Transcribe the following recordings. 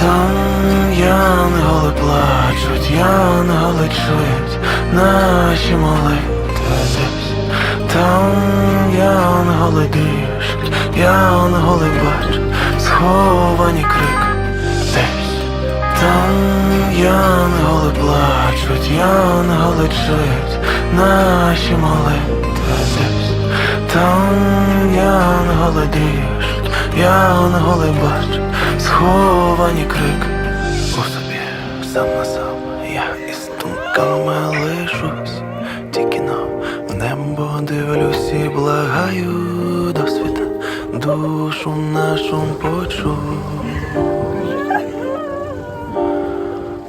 Там янголи плачуть, янголи чують наші молитви. Десь там янголи дишуть, янголи бачать сховані крики десь. Там янголи плачуть, янголи чують наші молитви десь. Там янголи дишуть, янголи бачать сховані крики у собі сам на сам я із думками лишусь, тільки но в небо дивлюсь і благаю до світа, душу нашу почуй.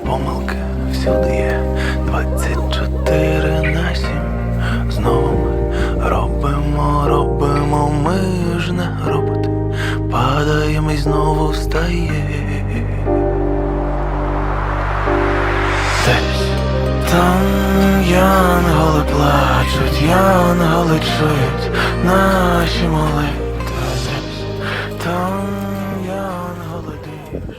Помилки всюди є 24 на 7 Знову ми робимо, робимо, ми. не Падаємо і знову встає Десь там янголи плачуть, янголи чують наші молитви. Десь там янголи дишуть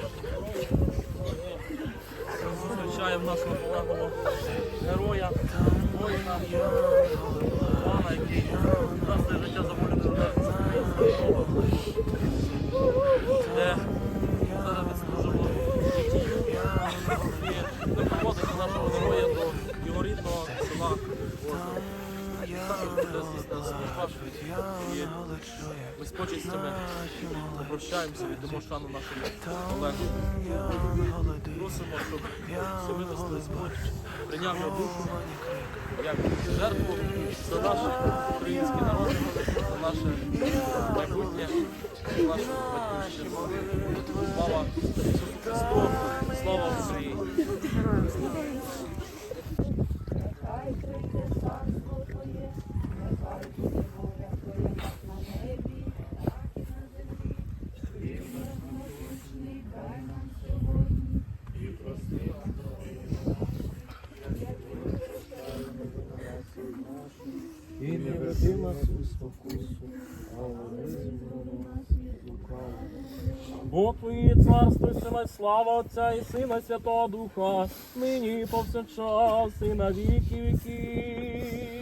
Зустрічаємо нашого полеглого героя, воїна, пана, який власне життя за волю держави. Де зараз відслужимо і допроводити нашого героя до його рідного села. І ми з почестями попрощаємося, віддамо шану нашому колегу. Просимо, щоб всі Господь прийняв його душу як жертву за наш український народ, за наше майбутнє, за нашу батьківщину. Слава Ісусу Христу, слава Україні! Хай прийде царство Твоє, нехай буде воля Твоя на небі, так і на землі. Хліб наш насущний дай нам сьогодні, і прости нам провини наші, як ми прощаємо винуватцям нашим. І не веди нас у Бо Твоє царство і сила, слава Отця і Сина, Святого Духа, нині повсякчас, і на віки віків.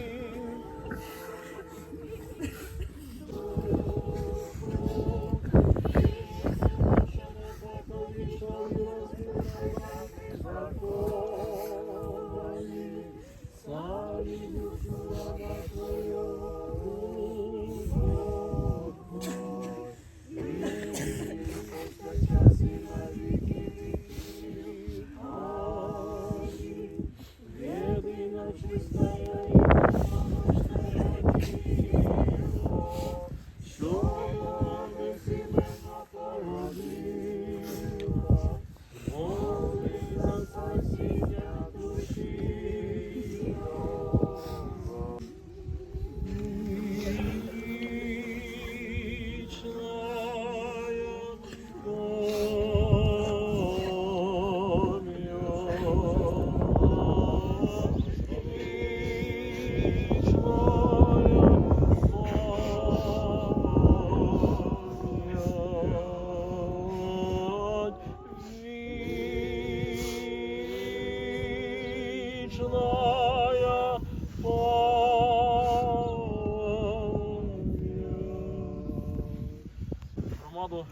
Громадо,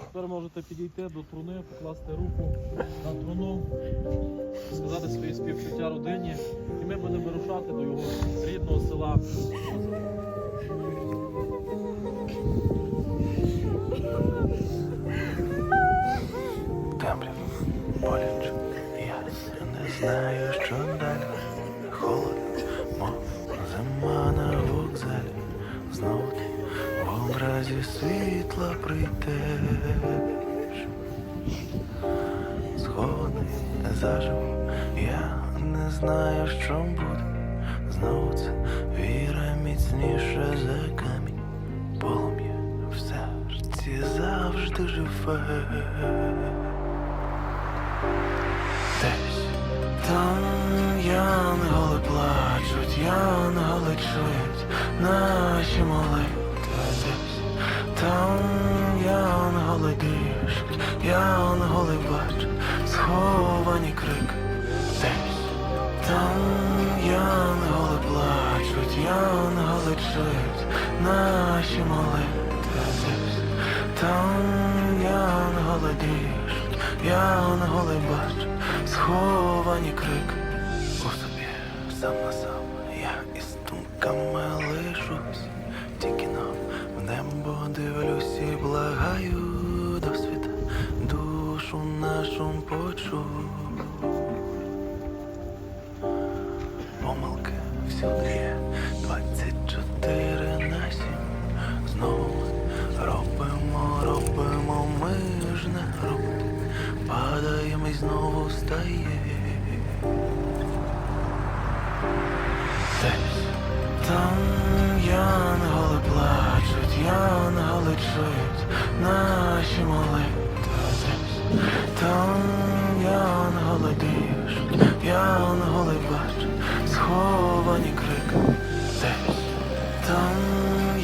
тепер можете підійти до труни, покласти руку на труну, сказати свої співчуття родині, і ми будемо вирушати до його рідного села. темрява, боляче, я не знаю, що далі. Холодно, мов зима на вокзалі. Знову темрязі світла прийдеш. Схований заживо, я не знаю, що буде. Знову це віра міцніша за камінь. Полум'я в серці завжди живе. Десь там янголи плачуть, янголи чують наші молитви наші молитви. Там янголи дишуть, янголи бачать, сховані крик у собі сам на сам, я із думками лишусь, тільки нам в небо дивлюсь і благаю до світа, душу нашу почуй. Помилки всюди є 24 на і знову Десь там янголи плачуть, янголи чують наші молитви. Там янголи дишуть, янголи бачать, сховані крик Там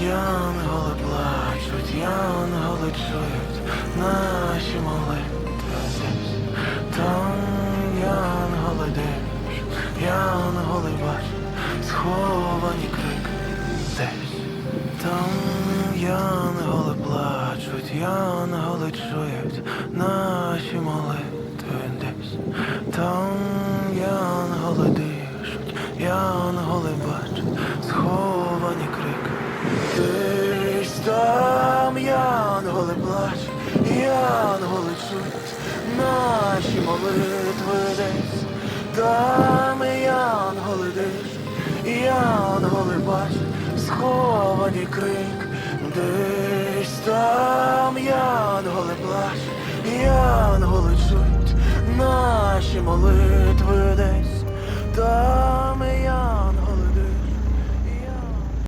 янголи плачуть, янголи чують наші молитви янголи дишуть, янголи бачать, сховані крик десь. Там янголи плачуть, янголи чують наші молитви десь. Там янголи дишуть, янголи бачать, сховані крик Десь. Там янголи плачуть, янголи чують наші молитви десь. Там янголи дишуть, янголи бачать, сховані крик. Десь там янголи плачуть, янголи чують наші молитви десь. Там